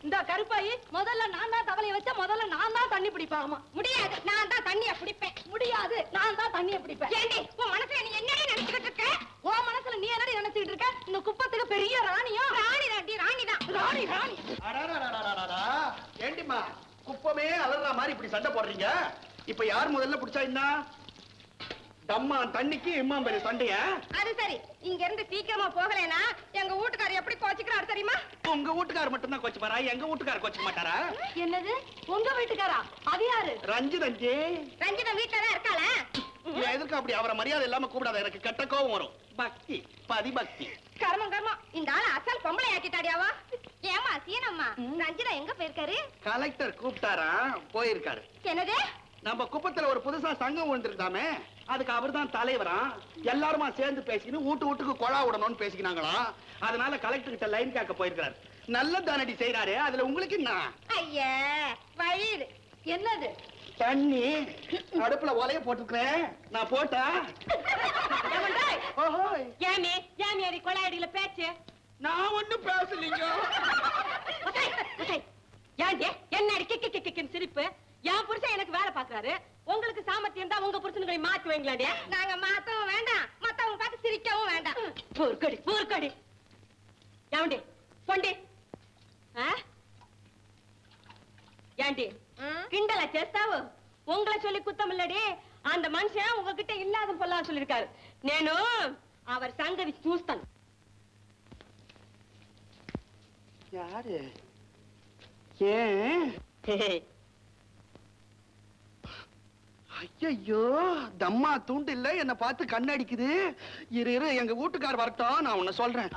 இந்த கருப்பாயி முதல்ல நான் தான் தவளைய வச்ச முதல்ல நான் தான் தண்ணி பிடிப்பாமா முடியாது. நான் தான் தண்ணிய பிடிப்பேன். முடியாது. நான் தான் தண்ணிய பிடிப்பேன். ஏண்டி உன் மனசுல நீ என்னடி நினைச்சுக்கிட்டு இருக்க? உன் மனசுல நீ என்னடி நினைச்சுக்கிட்டு இருக்க? இந்த குப்பத்துக்கு பெரிய ராணியும் ராணி ராண்டி ராணி தான் ராணி. ராணி அடாடாடாடாடாடா. ஏண்டிம்மா குப்பமே அலற மாதிரி இப்படி சண்டை போடுறீங்க இப்ப யார் முதல்ல பிடிச்சா என்ன தம்மா தண்ணிக்கு இம்மா பெரிய சண்டையா? அது சரி. இங்க இருந்து சீக்கிரமா போகலைனா எங்க வீட்டுக்காரர் எப்படி கோச்சிக்கிறாரு தெரியுமா? உங்க வீட்டுக்காரர் மட்டும் தான் கோச்சு எங்க வீட்டுக்காரர் கோச்சுக்க மாட்டாரா? என்னது? உங்க வீட்டுக்காரா அது யாரு? ரஞ்சிதஞ்சி ரஞ்சிதா வீட்டுல தான் இருக்காள? எதுக்கு அப்படி? அவரை மரியாதை இல்லாம கூப்பிடாத. எனக்கு கெட்ட கோவம் வரும். பக்தி. பதிபக்தி. கர்மம் கர்மம். இந்த ஆள அசல் பொம்பளை ஆக்கிட்டாடியாவா ஏமா சீனம்மா? ரஞ்சிதா எங்க போயிருக்காரு? கலெக்டர் கூப்பிட்டாரா? போயிருக்காரு. என்னது? நம்ம குப்பத்துல ஒரு புதுசா சங்கம் வந்திருக்காமே அதுக்கு அவர்தான் தலைவரா? எல்லாருமா சேர்ந்து பேசிக்கின்னு வீட்டு வீட்டுக்கு கொழா விடணும்னு பேசிக்கினாங்களா? அதனால கலெக்டர் கிட்ட லைன் கேட்க போயிருக்காரு நல்ல தானடி செய்யறாரு அதுல உங்களுக்கு என்ன? ஐயா என்னது? தண்ணி. அடுப்புல ஒலைய போட்டுக்கிறேன் நான் போட்டா? ஓஹோ ஏமி ஏமி அடி கொலையடியில பேச்சு. நான் ஒண்ணும் பேசலீங்க. ஏண்டி என்ன அடி கிக்கு கிக்கு கிக்குன்னு சிரிப்பு? என் புருஷன் எனக்கு வேலை பாக்குறாரு உங்களுக்கு சாமர்த்தியம் தான் உங்க புருஷனுங்களை மாத்தி வைங்களாடி நாங்க மாத்தவும் வேண்டாம் மத்தவங்க பார்த்து சிரிக்கவும் வேண்டாம் பூர்க்கடி பூர்க்கடி ஏண்டி பொண்டி ఆ? ఏంటి కిండలా చేస్తావు உங்களை சொல்லி குத்தம் இல்லடி அந்த மனுஷன் உங்ககிட்ட இல்லாத பொல்லாம் சொல்லிருக்காரு నేను அவர் సంగతి చూస్తాను யாரு ஏன் ஐயோ தம்மா தூண்டு இல்ல என்ன பார்த்து கண்ணடிக்குது. இரு இரு எங்க வீட்டுக்கார் வரட்டும் நான் உன்ன சொல்றேன்.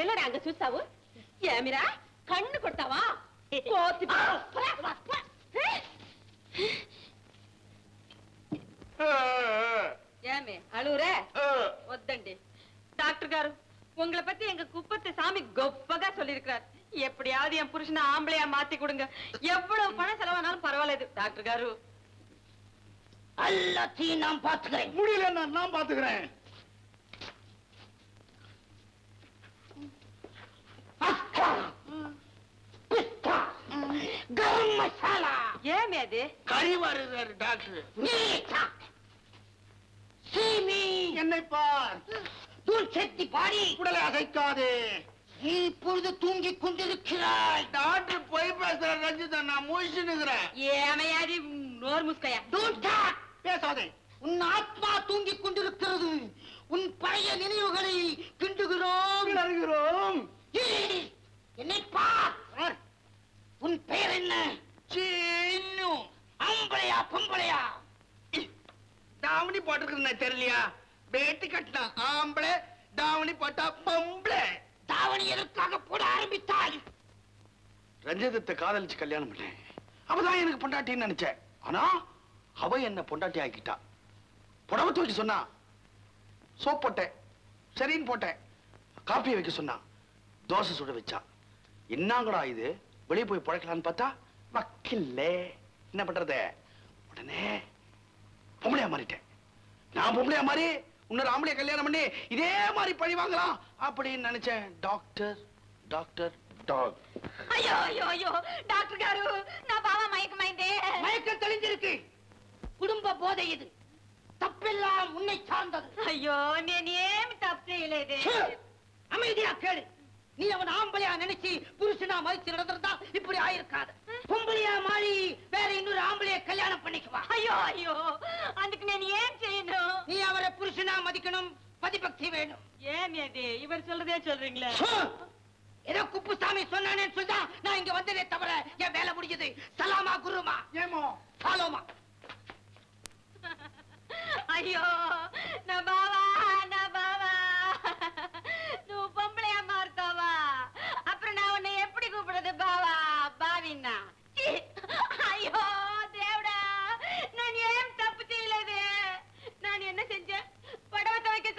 என்னடா அங்க சூசாவு ஏமிரா கண்ணு கொடுத்தாவா கோத்தி ஏமே అలురే వద్దండి డాక్టర్ గారు உங்களை பத்தி எங்க குப்பத்தை சாமி கொப்பதா சொல்லியிருக்கிறார். எப்படியாவது என் புருஷனை ஆம்பளையா மாத்தி குடுங்க. எவ்வளவு பணம் செலவானாலும் பரவாயில்ல டாக்டர் காரு எல்லாத்தையும் நான் பாத்துக்கிறேன் முடியல நான் பாத்துக்கிறேன் கரம் மசாலா ஏமே அது? கறி வருகிறார் டாக்டர் அழைப்பார் தூள் செத்தி பாடி. உடலை அசைக்காதே. நீ இப்பொழுது தூங்கி கொண்டிருக்கிறாய். டாக்டர் போய் பேசுற ரஞ்சிதா நான் மூழ்கினுக்கிறேன் ஏமையாடி நோர் முஸ்கையா. டோன்ட் பேசாதே. உன் ஆத்மா தூங்கிக் கொண்டிருக்கிறது. உன் பழைய நினைவுகளை கிண்டுகிறோம். கிளறுகிறோம். என்னை பார். உன் பெயர் என்ன? சின்னு அம்பளையா பொம்பளையா? தாமணி போட்டிருக்கிறேன் தெரியலையா? வேட்டி கட்டினா ஆம்பளை தாவணி போட்டா பொம்பளை. தாவணி எதற்காக போட ஆரம்பித்தாய்? ரஞ்சிதத்தை காதலிச்சு கல்யாணம் பண்ணேன். அவதான் எனக்கு பொண்டாட்டின்னு நினைச்சேன். ஆனா அவ என்ன பொண்டாட்டி ஆக்கிட்டா. புடவை தூக்கி சொன்னா சோப் போட்டேன் சரின்னு போட்டேன். காப்பி வைக்க சொன்னா தோசை சுட வச்சா. என்னங்கடா இது? வெளியே போய் பழக்கலான்னு பார்த்தா வக்கில்லே. என்ன பண்றது? உடனே பொம்பளையா மாறிட்டேன். நான் பொம்பளையா மாறி இன்னும் ராமலிய கல்யாணம் பண்ணி இதே மாதிரி பழி வாங்கலாம் அப்படின்னு நினைச்சேன். Doctor doctor doc. ஐயோ ஐயோ ஐயோ டாக்டர் காரு நான் பாவா மயக்க மைந்தே மயக்க தெளிஞ்சிருக்கு. குடும்ப போதை இது. தப்பெல்லாம் உன்னை சார்ந்தது. ஐயோ நீ ஏன் தப்பு செய்யலே அமைதியா கேளு. நீ அவன் ஆம்பளையா நினைச்சு புருஷனா மதிச்சு நடந்திருந்தா இப்படி ஆயிருக்காது. பொம்பளையா மாறி வேற இன்னொரு ஆம்பளைய கல்யாணம் பண்ணிக்குவா. ஐயோ ஐயோ அதுக்கு நான் ஏன் செய்யணும்? புருஷனா மதிக்கணும் பதிபக்தி வேணும். ஏன் இவர் சொல்றதே சொல்றீங்களே. ஏதோ குப்புசாமி சொன்னானே சொல்லிட்டா நான் இங்க வந்ததே தவிர என் வேலை முடிஞ்சது. சலாமா குருமா? ஏமோ? சாலோமா. ஐயோ நான்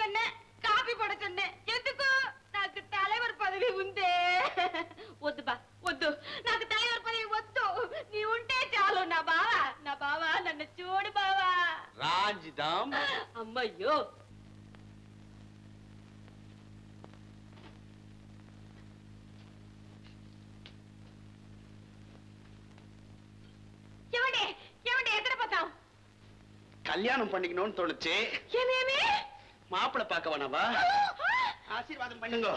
சொன்னேன் காபி போட சொன்னேன் எதுக்கு నాకు தலைவர் పదవి ఉందే వద్దు బా వద్దు నాకు தலைவர் పదవి వద్దు నీ ఉంటే చాలు నా బావా నా బావా నన్ను చూడు బావా ராஞ்சிதம் అమ్మయ్యో ఏమండి ఏమండి ఎక్కడ పోతాం கல்யாணம் பண்ணிக்கணும்னு தோணுச்சு ఏమేమి மாப்பிள பார்க்க வேணாவா? ஆசீர்வாதம் பண்ணுங்க.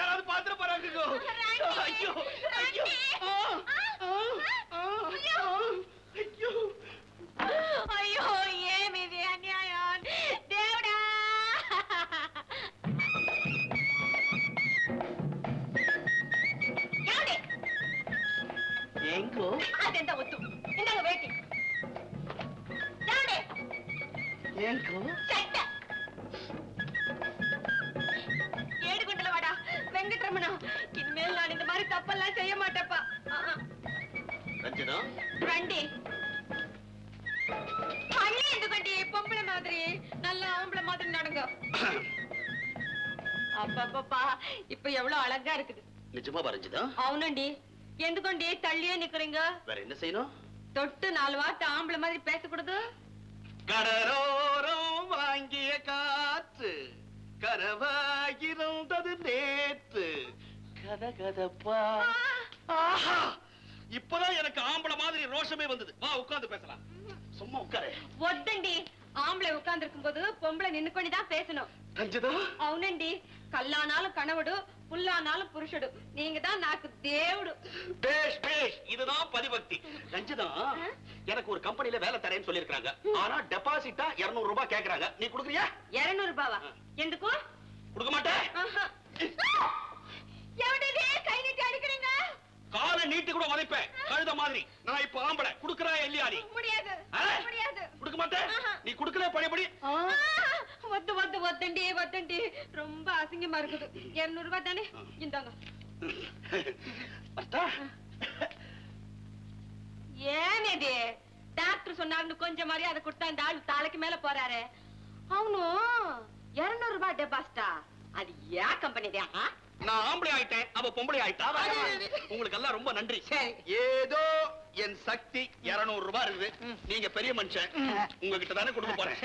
யாராவது பாத்திர போறாங்க ஐயோ ஐயோ. ఏంకు ஏடுகுண்டல வாடா. வெங்கட்ரமணா இனிமேல் நான் இந்த மாதிரி தப்பெல்லாம் செய்ய மாட்டேப்பா. ரஞ்சனா? రండి మళ్ళీ ఎందుకండి పొంపుల మాదిరి నల్ల ఆంపుల மாதிரி நடங்க. அப்பப்பப்பா இப்ப எவ்வளவு அழகா இருக்குது. நிஜமா வரைஞ்சுதா? అవునండి ఎందుకండి తల్లియే నిக்கிறீங்க வேற என்ன செய்யணும்? தொட்டு நாலு வார்த்தை ஆம்பளை மாதிரி பேசக்கூடாது. கடலோரம் வாங்கிய காற்று கரவாகிருந்தது நேற்று கதகதப்பா. ஆஹா! இப்பதான் எனக்கு ஆம்பளை மாதிரி ரோஷமே வந்தது. வா உட்கார்ந்து பேசலாம். சும்மா உட்காரு. వద్దండి ఆంబ్లే ఉకాందిరుకుంబోదు పొంబళ నిన్నుకొని దా పేసను కంచిదా அவனண்டி. கல்லானாலும் కణవుడు புல்லானாலும் புருஷடு நீங்க தான் நாக்கு தேவடு. பேஷ் பேஷ். இதுதான் பதிபக்தி. ரஞ்சிதா எனக்கு ஒரு கம்பெனில வேலை தரேன்னு சொல்லிருக்காங்க ஆனா டெபாசிட்டா இருநூறு ரூபாய் கேக்குறாங்க. நீ குடுக்குறியா? இருநூறு ரூபாவா எதுக்கு? குடுக்க மாட்டேன். எவடே கை நீட்டி அடிக்கிறீங்க? காலை நீட்டு கூட உதைப்பேன். கழுத மாதிரி. நான் இப்ப ஆம்பட குடுக்கறா இல்லையா நீ? முடியாது. குடுக்க மாட்டேன்? நீ குடுக்கல பழையபடி? ஒத்து ஒத்து ஒத்தண்டி ஒத்தண்டி. ரொம்ப அசிங்கமா இருக்குது. இருநூறு ரூபாய் தானே இந்தாங்க. ஏன் இது? டாக்டர் சொன்னார் கொஞ்சம் மாதிரி அதை கொடுத்தா இந்த ஆள் தலைக்கு மேல போறாரு. அவனும் இருநூறு ரூபாய் டெபாசிட்டா அது ஏன் கம்பெனி நான் ஆம்பளை ஆயிட்டேன் அவ பொம்பளை ஆயிட்டா? உங்களுக்கு எல்லாம் ரொம்ப நன்றி. ஏதோ என் சக்தி 200 ரூபாய் இருக்குது. நீங்க பெரிய மனுஷன். உங்ககிட்ட தானே கொடுக்க போறேன்.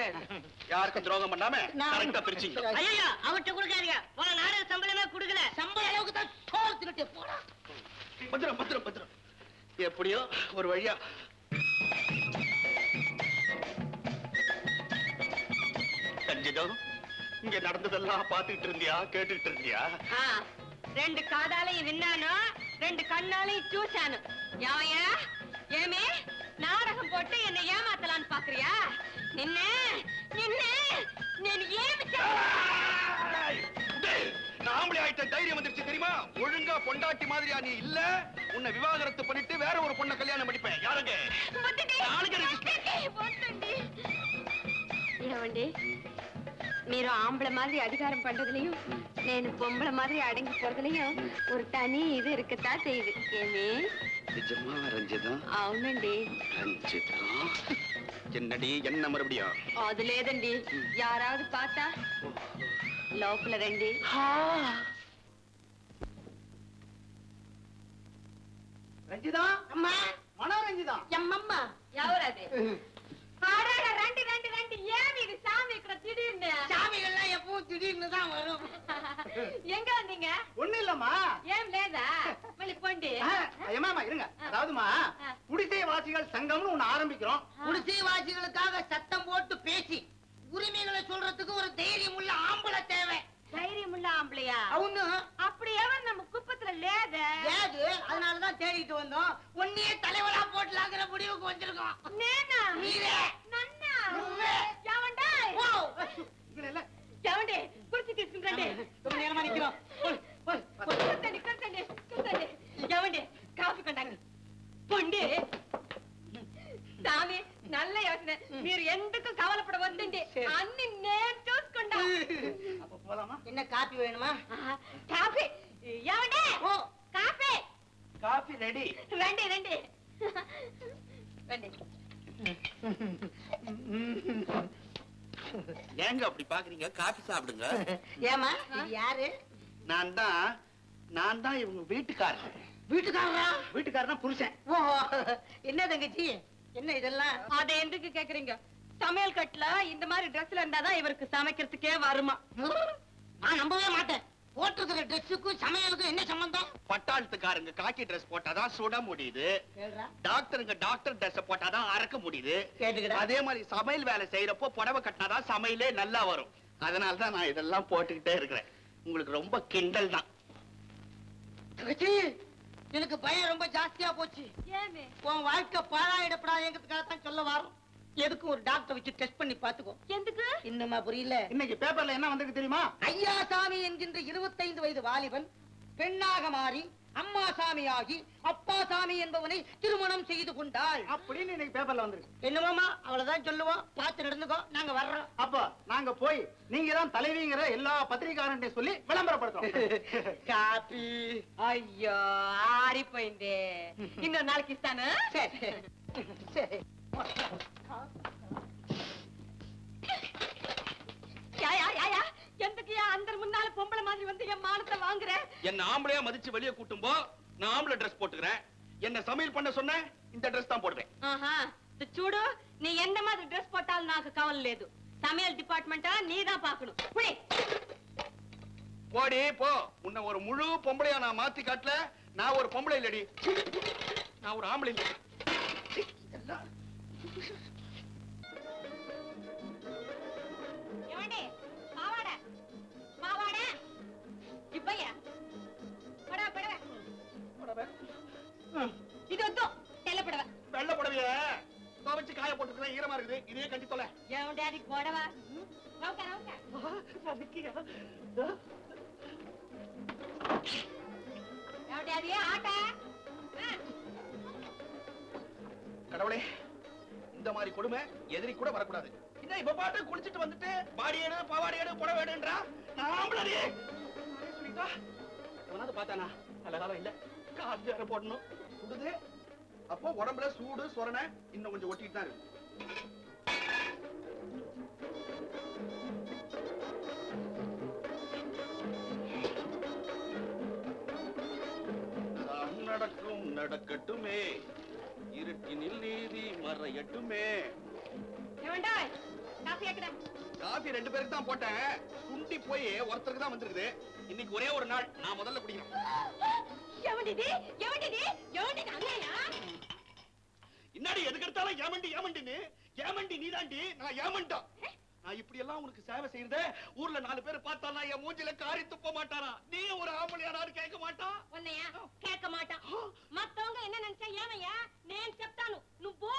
யாருக்கும் துரோகம் பண்ணாம கரெக்டா பிரிச்சிங்க. ஐயா அவர்கிட்ட கொடுக்காதீங்க. போன நாடக சம்பளமே கொடுக்கல. சம்பள அளவுக்கு தான் சோறு தின்னுட்டு போடா பத்திரம் பத்திரம் பத்திரம். எப்படியோ ஒரு வழியா. கஞ்சிதம் இங்க நடந்ததெல்லாம் பாத்துக்கிட்டு இருந்தியா? கேட்டுட்டு இருந்தியா? ரெண்டு காதாலையும் வின்னானோ ரெண்டு கண்ணாலையும் சூசானோ. யாவையா? ஏமே நாடகம் போட்டு என்ன ஏமாத்தலான்னு பாக்குறியா? நின்ன நாமளே ஆயிட்ட தைரியம் வந்துருச்சு தெரியுமா? ஒழுங்கா பொண்டாட்டி மாதிரியா நீ இல்ல? உன்னை விவாகரத்து பண்ணிட்டு வேற ஒரு பொண்ணை கல்யாணம் பண்ணிப்பேன். யாருங்க మీరు ఆంబళ మాదిరి అధికారం పண்றதுலயும் నేను பொம்பளை மாதிரி அடங்கி போறதுலயும் ஒரு తని ఇది இருக்குతా చేయదు ఏమి నిజమా రంజిత అవునండి రంజిత என்னடி என்ன மறுபடியும் அது లేదండి யாராவது பார்த்தா లోపల రండి రంజిత అమ్మా మనో రంజిత ఎమ్మమ్మ ఎవరది ரெண்டு ரெண்டு ரெண்டு. ஏன் எப்பவும் திடீர்னு வரும். எங்க வந்தீங்க? ஒண்ணு இல்லம்மா. ஏன் லேதா மல்லி ஏமாமா இருங்க. அதாவதுமா குடிசை வாசிகள் சங்கம்னு ஒண்ணு ஆரம்பிக்கிறோம். குடிசை வாசிகளுக்காக சத்தம் போட்டு பேசி. ஏங்க அப்படி பாக்குறீங்க? காபி சாப்பிடுங்க. ஏமா இது யாரு? நான் தான் நான் தான் இவங்க வீட்டுக்காரன் வீட்டுக்காரரா? வீட்டுக்காரனா புருஷன். ஓ என்ன தங்கச்சி? என்ன இதெல்லாம்? அத எதுக்கு கேக்குறீங்க? சமையல் கட்டுல இந்த மாதிரி ட்ரெஸ்ல இருந்தாதான் இவருக்கு சமைக்கிறதுக்கே வருமா? நான் நம்பவே மாட்டேன். போட்டிருக்கிற ட்ரெஸ்ஸுக்கும் சமையலுக்கும் என்ன சம்பந்தம்? பட்டாளத்துக்காரங்க காக்கி ட்ரெஸ் போட்டாதான் சுட முடியுது. டாக்டருங்க டாக்டர் ட்ரெஸ் போட்டாதான் அறக்க முடியுது. அதே மாதிரி சமையல் வேலை செய்யறப்போ புடவை கட்டினாதான் சமையலே நல்லா வரும். அதனால தான் நான் இதெல்லாம் போட்டுக்கிட்டே இருக்கிறேன். உங்களுக்கு ரொம்ப கிண்டல் தான். எனக்கு பயம் ரொம்ப ஜாஸ்தியா போச்சு. ஏமே உன் வாழ்க்கை பாழாயிடப்படாதுங்கிறதுக்காக தான் சொல்ல வரோம் எதுக்கும் ஒரு டாக்டர் வச்சு டெஸ்ட் பண்ணி பாத்துக்கோ எதுக்கு? இன்னுமா புரியல. இன்னைக்கு பேப்பர்ல என்ன வந்திருக்கு தெரியுமா? ஐயாசாமி என்கின்ற இருபத்தைந்து வயது வாலிபன் பெண்ணாக மாறி அம்மா சாமியாகி அப்பா சாமி என்பவனை திருமணம் செய்து கொண்டாள். அப்படின்னு இன்னைக்கு பேப்பர்ல வந்திருக்கு. என்னமாமா அவ்வளவுதான் சொல்லுவோம். பார்த்து நடந்துக்கோ நாங்க வர்றோம். அப்ப நாங்க போய் நீங்க தான் தலைவிங்கிற எல்லா பத்திரிகாரன்ட்டையும் சொல்லி விளம்பரப்படுத்துறோம். காப்பி. ஐயோ ஆறி போயிந்தே இன்னொரு நாளைக்கு சரி. சரி. யா யா யா யா எதுக்குயா அந்த முன்னால பொம்பளை மாதிரி வந்து என் மானத்தை வாங்குற என்ன ஆம்பளையா மதிச்சு வெளியே கூட்டும் போ நான் ஆம்பளை ட்ரெஸ் போட்டுக்கிறேன் என்ன சமையல் பண்ண சொன்ன இந்த ட்ரெஸ் தான் போடுவேன் ఆహా ఇది చూడు నీ ఎంత మాదిరి డ్రెస్ పట్టాలి నాకు కావలేదు சமையல் டிபார்ட்மெண்டா நீ தான் பாக்கணும் புடி போடி போ உன்னை ஒரு முழு பொம்பளையா நான் மாத்தி காட்டல நான் ஒரு பொம்பளை இல்லடி நான் ஒரு ஆம்பளை இல்ல இது வந்து வெள்ள புடவை. வெள்ள புடவைய? துவைச்சு காய போட்டுக்கிறேன் ஈரமா இருக்குது. இதே கட்டி தொலை. என் டேடி புடவை? கடவுளே இந்த மாதிரி கொடுமை எதிரி கூட வரக்கூடாது. என்ன இப்ப பாட்டு குளிச்சிட்டு வந்துட்டு பாடியேடு பாவாடியேடு புடவேடுன்றா நாமளே சுனிதா எவனாவது பார்த்தானா? நல்ல காலம் இல்ல. காசு போடணும். சுடுது அப்போ உடம்புல சூடு சொரணை இன்னும் கொஞ்சம் ஒட்டிட்டு தான் இருக்கு. நடக்கும் நடக்கட்டுமே. இருட்டினில் நீதி மறையட்டுமே. காஃபி ரெண்டு பேருக்கு தான் போட்டேன். சுண்டி போய் ஒருத்தருக்கு தான் வந்திருக்குது. இன்னைக்கு ஒரே ஒரு நாள் நான் முதல்ல குடிக்கிறேன் எவண்டிடி எவண்டிடி எவண்டிடி அண்ணையா இன்னாடி எதுக்கு எடுத்தாலும் ஏமண்டி ஏமண்டின்னு. ஏமண்டி நீதாண்டி. நான் ஏமண்டா. நான் இப்படி எல்லாம் உனக்கு சேவை செய்யறத ஊர்ல நாலு பேர் பார்த்தானா என் மூஞ்சில காரி துப்ப மாட்டானா. நீ ஒரு ஆம்பளையானாரு கேட்க மாட்டான் உன்னையா கேட்க மாட்டான் மத்தவங்க என்ன நினைச்சா ஏமையா நேன் செப்தானு நுப்போ.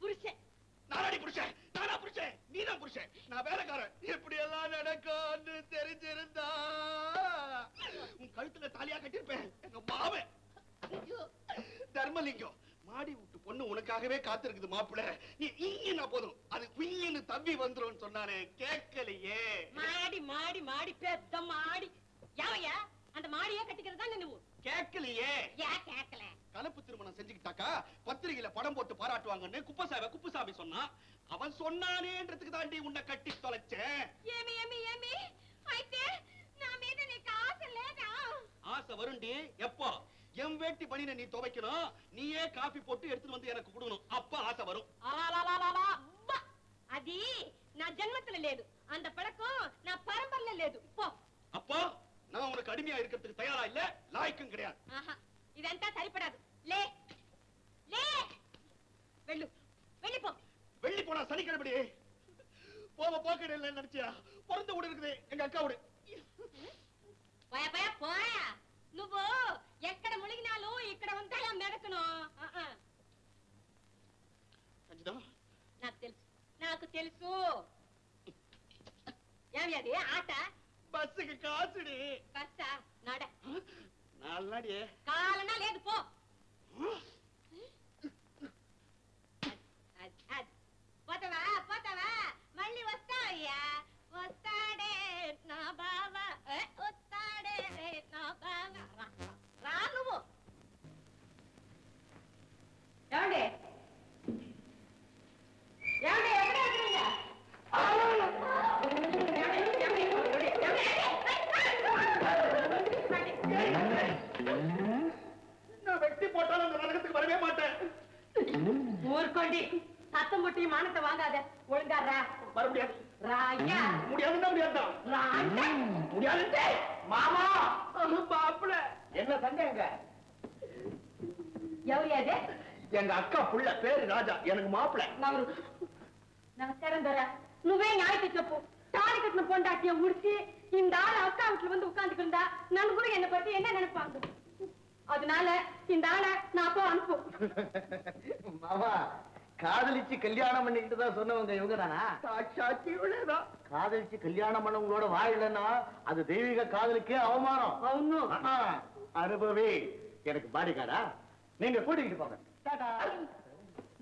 புருஷன். நாராடி புருஷன் நானா புருஷன் நீதான் புருஷன். நான் வேலைக்காரன். எப்படி எல்லாம் நடக்கும்னு தெரிஞ்சிருந்தா. உன் கழுத்துல தாலியா கட்டிருப்பேன் எங்க மாவன் தர்மலிங்கம் மாடி விட்டு பொண்ணு உனக்காகவே காத்திருக்குது மாப்பிள்ள. நீ இங்கன்னா போதும். அது குயின்னு தம்பி வந்துரும் சொன்னானே கேட்கலையே. மாடி மாடி மாடி பேத்த மாடி. யாவையா? அந்த மாடியே கட்டிக்கிறதா நினைவு? கேட்கலையே. ஏன் கேட்கல? கலப்பு திருமணம் செஞ்சுக்கிட்டாக்கா பத்திரிகையில படம் போட்டு பாராட்டுவாங்கன்னு குப்பசாமி குப்பசாமி சொன்னான். அவன் சொன்னானேன்றதுக்கு தாண்டி உன்னை கட்டி தொலைச்சேன். ஏமி ஏமி ஆசை லேடா ஆசை வருண்டி எப்போ? எம் வேட்டி பணியில நீ துவைக்கணும் நீயே காபி போட்டு எடுத்துட்டு வந்து எனக்கு கொடுக்கணும். அப்ப ஆசை வரும். అది நான் జన్మతల లేదు అంత పడకం నా పరంపరలో లేదు పో అప్పో நான் உனக்கு அடிமையா இருக்கிறதுக்கு தயாரா இல்ல லாய்க்கும் கிடையாது ఆహా ఇదంతా సరిపడదు లే లే వెళ్ళు వెళ్ళిపో வெள்ளி போனா சனிக்கிழமை போவ போக்கட இல்ல நினைச்சியா பிறந்த வீடு இருக்குது எங்க அக்கா வீடு పోయా పోయా పోయా నువ్వు ఎక్కడ మునిగినాలు ఇక్కడ ఉంటాయా మెదకను ఆహా, ரஞ்சிதா నాకు తెలుసు నాకు తెలుసు ఏమి అది ఆట பஸ்ஸுக்கு காசுடி. பஸ்ஸா? நட. நாலு நாடி காலனா லேது போ. ராஜா எனக்கு மாப்பிள నవరు నమస్కారం దొర నువ్వే న్యాయకి చెప్పు தாலி கட்டின பொண்டாட்டிய முடிச்சு இந்த ஆள் அக்கா வீட்டுல வந்து உட்கார்ந்துட்டு இருந்தா நான் கூட என்னை பத்தி என்ன நினைப்பாங்க அதனால இந்த ஆளை நான் அப்போ அனுப்பு மாமா காதலிச்சு கல்யாணம் பண்ணிக்கிட்டு தான் சொன்னவங்க இவங்க தானா சாட்சாட்சி இவளேதான் காதலிச்சு கல்யாணம் பண்ணவங்களோட வாழலன்னா அது தெய்வீக காதலுக்கே அவமானம் అవును ஆ, அனுபவி எனக்கு பாடி கார்டா நீங்க கூட்டிக்கிட்டு போங்க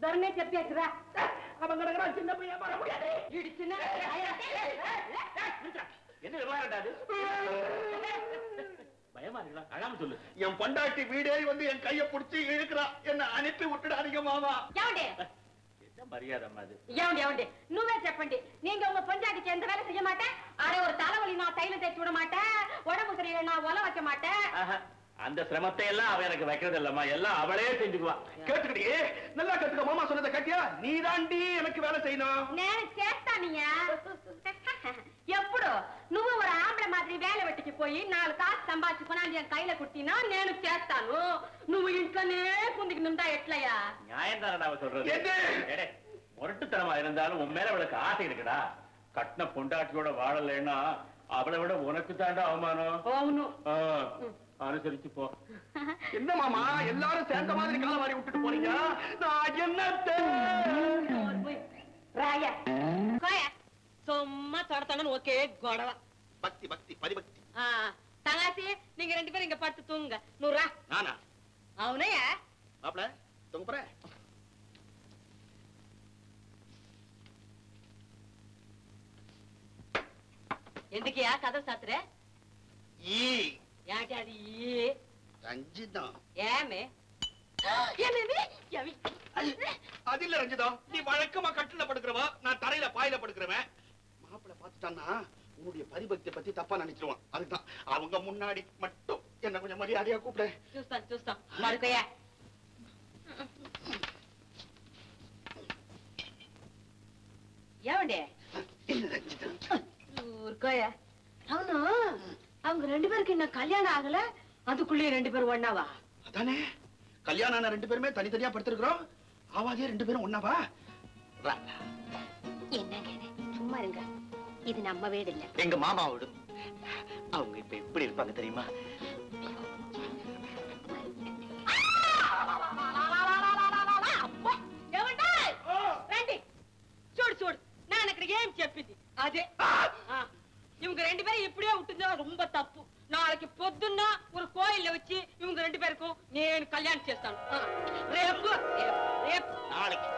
தர்ணே சத்தியாச்சுற அவங்க கிடக்குற சின்ன பையன் வர முடியாது. இடிச்சுன்னா என்ன பயமா இருக்கா அழாம சொல்லு. என் பண்டாட்டி வீடே வந்து என் கைய புடிச்சு இழுக்கிறா. என்ன அனுப்பி விட்டுடாதீங்க மாமா. மரியாதை நீங்க உங்க பொஞ்சாட்டிக்கு எந்த வேலை செய்ய மாட்டேன். அரை ஒரு தலைவலி நான் தைல தேய்ச்சி விட மாட்டேன். உடம்பு சரியில்லை நான் ஒல வைக்க மாட்டேன். அந்த சிரமத்தை எல்லாம் அவ எனக்கு வைக்கிறது இல்லம்மா எல்லாம் அவளே செஞ்சுக்குவா கேட்டுக்கிட்டே நல்லா கத்துக்க மாமா சொன்னதை கட்டியா நீ தாண்டி எனக்கு வேலை செய்யணும் నేను చేస్తానయ్యా ఎప్పుడు నువ్వు ఒక ఆంబళ మాదిరి వేల వెట్టికి పోయి నాలుగు కాసు సంపాదించుకుని అది ఎన్ కైలో కుట్టినా నేను చేస్తాను నువ్వు ఇంట్లోనే కుందికి నుండా ఎట్లయ్యా நியாயம் தானடா அவ சொல்றது என்ன? ஏடே, முரட்டுத்தனமா இருந்தாலும் உன் மேல அவளுக்கு ஆசை இருக்குடா கட்டின பொண்டாட்டியோட வாழலைன்னா அவளை விட உனக்கு தாண்டா அவமானம் అవును ஆ, அனுசரிச்சு போ. என்ன மாமா எல்லாரும் சேர்ந்த மாதிரி கால வாரி விட்டுட்டு போறீங்க? நான் என்ன சும்மா தொடத்தானு ஓகே கொடவா. பக்தி பக்தி பரிபக்தி. தலாசி நீங்க ரெண்டு பேரும் இங்க படுத்து தூங்குங்க. நூறா நானா? அவனையா? மாப்பிள தூங்க போற எதுக்கியா கதை சாத்துற? ஈ ఏంటి అది ரஞ்சிதம் ఏమే ఏమేమి ఎవి அது இல்ல ரஞ்சிதம் நீ வழக்கமா கட்டில படுக்கிறவா நான் தரையில பாயில படுக்கிறவன் மாப்பிள பாத்துட்டான்னா உன்னுடைய பரிபக்தியை பத்தி தப்பா நினைச்சிருவான் அதுதான் அவங்க முன்னாடி மட்டும் என்ன கொஞ்சம் மரியாதையா கூப்பிடு చూస్తాను చూస్తాం పడుకోయా ఏమండి என்ன ரஞ்சிதம் ఊరుకోయా అవును அவங்க ரெண்டு பேருக்கு இன்னும் கல்யாணம் ஆகல அதுக்குள்ளே ரெண்டு பேரும் ஒண்ணாவா அதானே கல்யாணம் ஆன ரெண்டு பேருமே தனித்தனியா படுத்திருக்கிறோம் ஆவாதே ரெண்டு பேரும் ஒன்னாவா ராதா என்னங்க இது சும்மா இருங்க இது நம்ம வீடு இல்ல எங்க மாமா வீடு அவங்க இப்ப எப்படி இருப்பாங்க தெரியுமா అబ్బా, ఏమండి? రండి చూడు చూడు நான் ఇక్కడ ఏం చెప్పింది అదే ఆ, இவங்க ரெண்டு பேரும் இப்படியே விட்டுருந்தா ரொம்ப தப்பு. நாளைக்கு పొద్దున్న ஒரு కోయిల్ வச்சு இவங்க ரெண்டு பேருக்கும் நீ కళ్యాణం చేస్తాను రేపు రేపు నాளைకి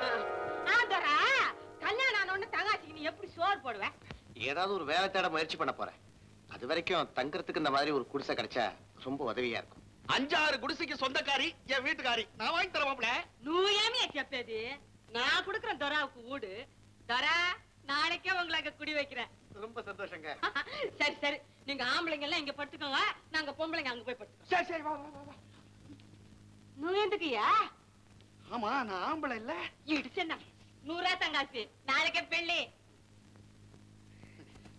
ஆதரா கல்யாணம் ஆனோன்னு நீ எப்படி சோறு போடுவேன் ஏதாவது ஒரு வேலை தேட முயற்சி பண்ண போறேன். அது வரைக்கும் தங்கறதுக்கு இந்த மாதிரி ஒரு குடிசை கிடைச்சா ரொம்ப உதவியா இருக்கும். அஞ்சாறு குடிசைக்கு சொந்தக்காரி என் வீட்டுக்காரி. நான் வாங்கி தரமாப்ல நூயாமே செப்பேது. நான் கொடுக்குறேன் தராவுக்கு வீடு தரா நாளைக்கே உங்களை குடி வைக்கிறேன். ரொம்ப சந்தோஷங்க. சரி சரி. நீங்க ஆம்பளைங்க எல்லாம் இங்க படுத்துக்கோங்க. நாங்க பொம்பளைங்க அங்க போய் படுத்துக்கோங்க. சரி சரி வா வா வா நூயந்துக்கியா ஆமா நான் ஆம்பளை இல்ல. இடிச்சேன்னா நூறா தங்காசி. நாளைக்கே பெள்ளி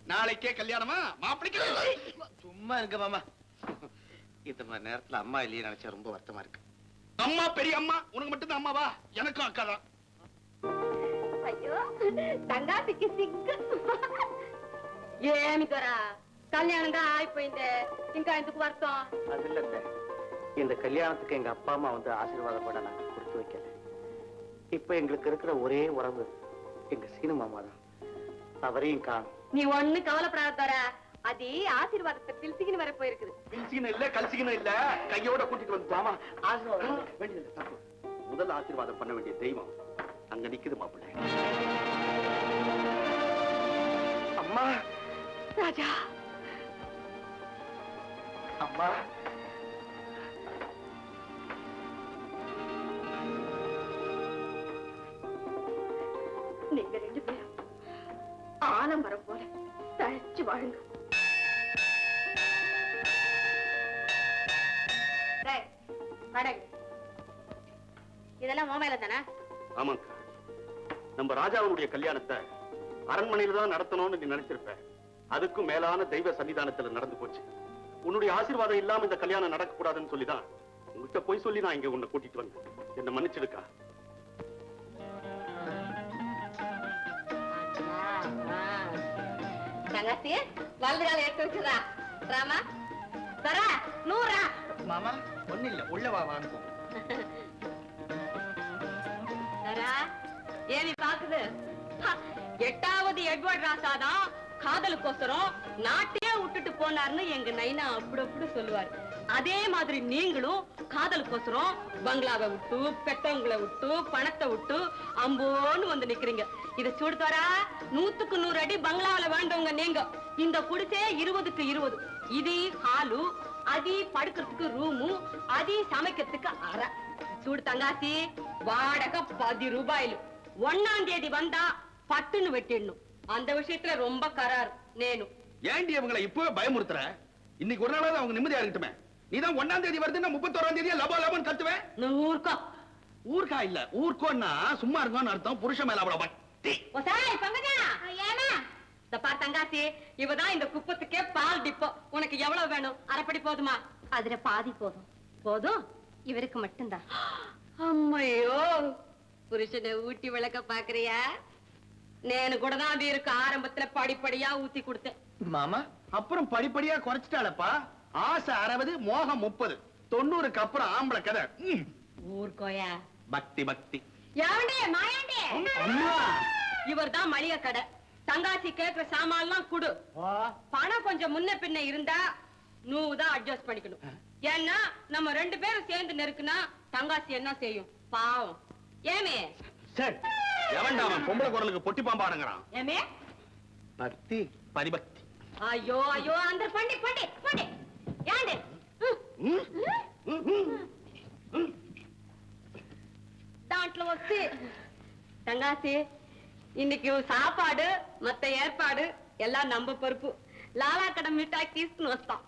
நாளைக்கே கல்யாணமா? மாப்பிளைக்கு சும்மா இருங்க மாமா. இந்த மாதிரி நேரத்துல அம்மா இல்லையே நினைச்சா ரொம்ப வருத்தமா இருக்கு. அம்மா பெரிய அம்மா உனக்கு மட்டும்தான் அம்மாவா? எனக்கும் அக்கா தான் ஐயோ தங்காசிக்கு சிக்கு ఏమి దొరా కళ్యాణంగా అయిపోయిందే ఇంకా ఎందుకు వర్తం அது இல்ல அத்தை. இந்த கல்யாணத்துக்கு எங்க அப்பா அம்மா வந்து ஆசீர்வாதம் பண்ண நாங்க கொடுத்து வைக்கல இப்ப எங்களுக்கு இருக்கிற ஒரே உறவு எங்க சீனு மாமா தான் அவரையும் காணும் நீ ஒண்ணு கவலைப்படாதோரா அது ஆசீர்வாதத்தை பிரிச்சுக்கின்னு வர போயிருக்குது பில்சிக்கணும் இல்ல கல்சிக்கணும் இல்ல கையோட கூட்டிட்டு வந்து மாமா ஆசீர்வாதம் வேண்டியதில்லை தப்பு. முதல் ஆசீர்வாதம் பண்ண வேண்டிய தெய்வம் அங்க நிக்குது மாப்பிள்ளை அம்மா ராஜா. அம்மா. நீங்க ரெண்டு பேரும் ஆலமரம் போல தழைச்சு வாழுங்க. இதெல்லாம் மொபைல தானே? ஆமாக்கா நம்ம ராஜாவுடைய கல்யாணத்தை அரண்மனையில தான் நடத்தணும்னு நீ நினைச்சிருப்ப. அதுக்கும் மேலான தெய்வ சன்னிதானத்துல நடந்து போச்சு. உன்னுடைய ஆசீர்வாதம் இல்லாம இந்த கல்யாணம் நடக்க கூடாதுன்னு சொல்லிதான் உங்ககிட்ட போய் சொல்லி நான் இங்க உன்னை கூட்டிட்டு வந்தேன். என்ன மன்னிச்சிடுக்கா. தங்கச்சி வலது கால எடுத்து வச்சுதா ராமா தரா நூறா. மாமா ஒண்ணு இல்ல உள்ள வா வாங்குவோம் தரா ஏனி பாக்குது எட்டாவது எட்வர்ட் ராசாதான் காதலுக்கோசரம் நாட்டையே விட்டுட்டு போனார்னு எங்க நைனா அப்படி அப்படி சொல்லுவாரு. அதே மாதிரி நீங்களும் காதலுக்கோசரம் பங்களாவை விட்டு பெத்தவங்களை விட்டு பணத்தை விட்டு அம்போன்னு வந்து நிக்கிறீங்க. இத சுடுத்தாரா நூத்துக்கு நூறு அடி பங்களாவில வேண்டவங்க நீங்க. இந்த குடிசே இருபதுக்கு இருபது. இது ஹாலு அதி படுக்கிறதுக்கு ரூமு அதி சமைக்கிறதுக்கு அறை. சூடு தங்காசி வாடகை பதி ரூபாயிலு ஒன்னாம் தேதி வந்தா பட்டுன்னு வெட்டிடணும். அந்த விஷயத்துல ரொம்ப கரார் நேனு. ஏன்டி அவங்களை இப்பவே பயமுறுத்துற? இன்னைக்கு ஒரு நாளாவது அவங்க நிம்மதியா இருக்கட்டுமே. நீதான் ஒன்னாம் தேதி வருதுன்னா முப்பத்தோராம் தேதியா லபோ லபோன்னு கத்துவேன் ஊர்க்கா. ஊர்க்கா இல்ல ஊர்க்கோன்னா சும்மா இருக்கோம்னு அர்த்தம் புருஷ மேல அவ்வளவு பக்தி இந்த பா தங்காசி இவதான் இந்த குப்பத்துக்கே பால் டிப்போ. உனக்கு எவ்வளவு வேணும்? அரைப்படி போதுமா? அதுல பாதி போதும். போதும்? இவருக்கு மட்டும்தான். அம்மையோ! புருஷனை ஊட்டி விளக்க பாக்குறியா? நேனு கூட தான் வீருக்கு ஆரம்பத்துல படிப்படியா ஊத்தி கொடுத்தேன். மாமா அப்புறம் படிப்படியா குறைச்சிட்டாளப்பா. ஆசை அறுபது மோகம் முப்பது. தொண்ணூறுக்கு அப்புறம் ஆம்பளை கதை. ஊர்கோயா பக்தி பக்தி. இவர் தான் மளிகை கடை. தங்காசி கேட்கிற சாமான்லாம் குடு. பணம் கொஞ்சம் முன்ன பின்ன இருந்தா நூவு தான் அட்ஜஸ்ட் பண்ணிக்கணும் ஏன்னா நம்ம ரெண்டு பேரும் சேர்ந்து நெருக்குனா தங்காசி என்ன செய்யும்? பாவம். ஏமே? சரி. எவன்டா அவன் பொம்பளை குரலுக்கு பொட்டி பாம்பாடுங்கிறான் ஏமே பக்தி பரிபக்தி ஐயோ ஐயோ அந்த பண்ணி பண்ணி பண்ணி ஏண்டே ம்? ம், ம். దాంట్లో వచ్చి தங்காசி இன்னைக்கு சாப்பாடு மத்த ஏற்பாடு எல்லாம் நம்ம பொறுப்பு லாலா கடை மிட்டாய் తీసుకుని వస్తాం